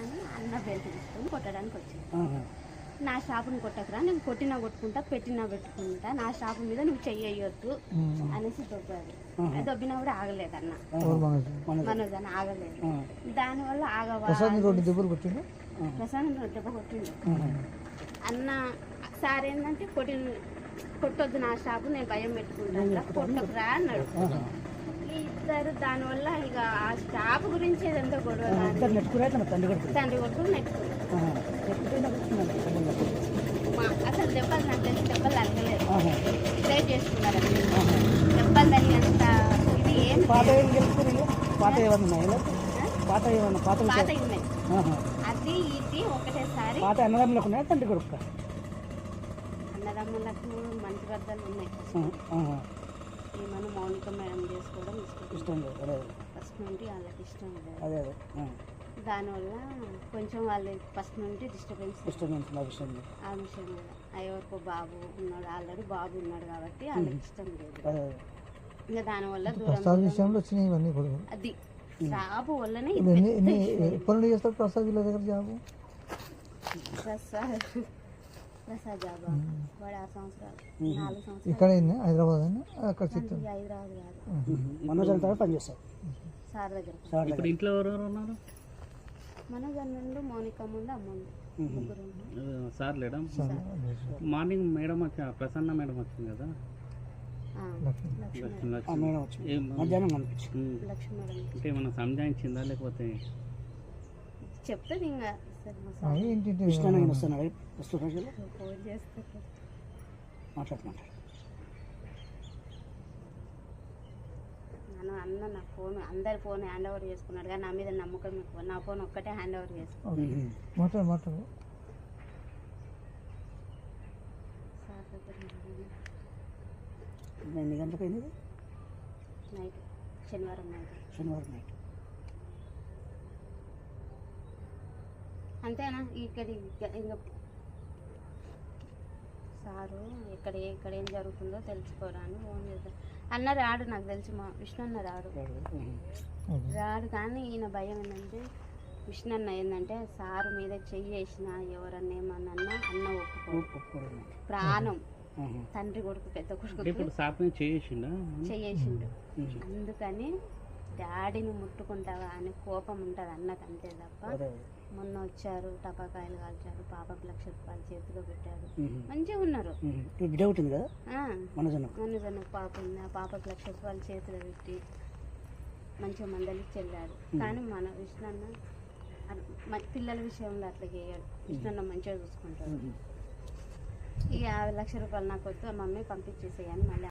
అని అన్న బెల్ట్ తీసుకొని కొట్టడానికి వచ్చింది. నా షాపుని కొట్టకురా నేను కొట్టినా కొట్టుకుంటా పెట్టినా పెట్టుకుంటా నా షాపు మీద నువ్వు చెయ్యొద్దు అనేసి దొబ్బాడు దొబ్బినా కూడా ఆగలేదు అన్న. మనోజ్ అని ఆగలేదు. దానివల్ల ఆగవా రెండు దెబ్బలు కొట్టిండు? ప్రశాంత్ దెబ్బ కొట్టిండు. అన్న సార్ ఏంటంటే కొట్టి కొట్టొద్దు నా షాపు నేను భయం పెట్టుకుంటా కొట్టకురా అన్నాడు. ఇద్దరు దానివల్ల ఇక ఆ గురించి ఏదంతా గొడవ నెట్టుకురా తండ్రి కొడుకు. తండ్రి కొడుకు అసలు దెబ్బలు నాకు తెలిసి దెబ్బలు తగ్గలేదు. సేవ్ చేసుకున్నారు అంతే. దెబ్బలు తగినంత ఇది ఏం పాత ఏం గెలుచుకుని పాత ఏమన్నా పాత ఏమన్నా పాత పాత? ఉన్నాయి. అది ఇది ఒకటేసారి. పాత అన్నదమ్ములకు ఉన్నాయా? తండ్రి కొడుకు అన్నదమ్ములకు మంచి వద్దలు ఉన్నాయి. ఈ మనం మౌనిక మేడం చేసుకోవడం ఇష్టం లేదు ఫస్ట్ నుండి వాళ్ళకి ఇష్టం లేదు. అదే అదే ఆ. దానివల్ల కొంచెం వాళ్ళు ఫస్ట్ నుండి డిస్టర్బెన్స్ డిస్టర్బెన్స్ నా విషయం. ఆ విషయం మీద. ఎవరికో బాబు ఉన్నాడు ఆల్రెడీ బాబు ఉన్నాడు కాబట్టి వాళ్ళకి ఇష్టం లేదు. ఇంకా దానివల్ల ప్రసాద్ దూరం విషయంలో వచ్చినాయి ఇవన్నీ అది షాపు వల్లనే. ఎప్పటి నుండి చేస్తారు ప్రసాద్ వీళ్ళ దగ్గర జాబు? ప్రసాద్ ప్రసాద్ జాబా. వాడు ఆరు సంవత్సరాలు నాలుగు సంవత్సరాలు. ఇక్కడ హైదరాబాద్ అని అక్కడ చిత్తూరు. హైదరాబాద్ కాదు. మనోజ్ అంతా పనిచేస్తాడు. సార్ దగ్గర. సార్ ఇప్పుడు ఇంట్లో ఎవరెవరు ఉన్నారు? మనోజ్ అన్నుండు మౌనిక ముందు అమ్ముండు. ముగ్గురు ఉండు. ఆ, సార్ లేడా? మార్నింగ్ మేడం వచ్చి ప్రసన్న మేడం వచ్చింది కదా? ఆ, లక్ష్మి. లక్ష్మి లక్ష్మి ఆ లక్ష్మి. మేడం వచ్చి ఏం మధ్యాహ్నం కనిపించి ఉమ్. లక్ష్మి మేడం. అంటే ఏమన్నా సంజాయించిందా లేకపోతే? చెప్తుంది ఇంకా సరే మా ఆ, సార్ ఏంటి ఏంటి? కృష్ణ వస్తున్నాడు వస్తున్నాడు ఫోన్ చేస్తారు మాట్లాడు మాట్లాడు నన్ను అన్న నా ఫోన్ అందరి ఫోన్ హ్యాండ్ ఓవర్ చేసుకున్నాడు కానీ నా మీద నమ్మకం ఎక్కువ. నా ఫోన్ ఒక్కటే హ్యాండ్ ఓవర్ చేసుకున్నాడు ఎన్ని గంటలకు అయింది? నైట్ శనివారం నైట్. శనివారం నైట్. అంతేనా? ఇక్కడ ఇంకా సారు ఇక్కడ ఇక్కడ ఏం జరుగుతుందో తెలుసుకోవడానికి ఫోన్ చేస్తాను అన్న రాడు నాకు తెలిసి మా విష్ణు అన్న రాడు. రాడు కానీ ఈయన భయం ఏంటంటే విష్ణు అన్న ఏంటంటే సారు మీద చెయ్యి వేసిన ఎవరన్నా ఏమన్నా అన్న ఒప్పుకో ప్రాణం. తండ్రి కొడుకు పెద్ద కొడుకు చెయ్యేసిండు. అందుకని డాడీని ముట్టుకుంటావా అని కోపం ఉంటుంది అన్నకు అంతే తప్ప. మొన్న వచ్చారు టపాకాయలు కాల్చారు పాపకు లక్ష రూపాయలు చేతిలో పెట్టారు. మంచిగా ఉన్నారు. బిడ్డ ఉంటుంది కదా? పాప ఉంది. ఆ పాపకు లక్ష రూపాయలు చేతిలో పెట్టి మంచిగా మందలికి చెల్లాడు కానీ మన విష్ణన్న పిల్లల విషయంలో అట్లా చేయడు. విష్ణన్న మంచిగా చూసుకుంటాడు. ఈ యాభై లక్ష రూపాయలు నాకు వద్దు మమ్మీ పంపించేసేయని మళ్ళీ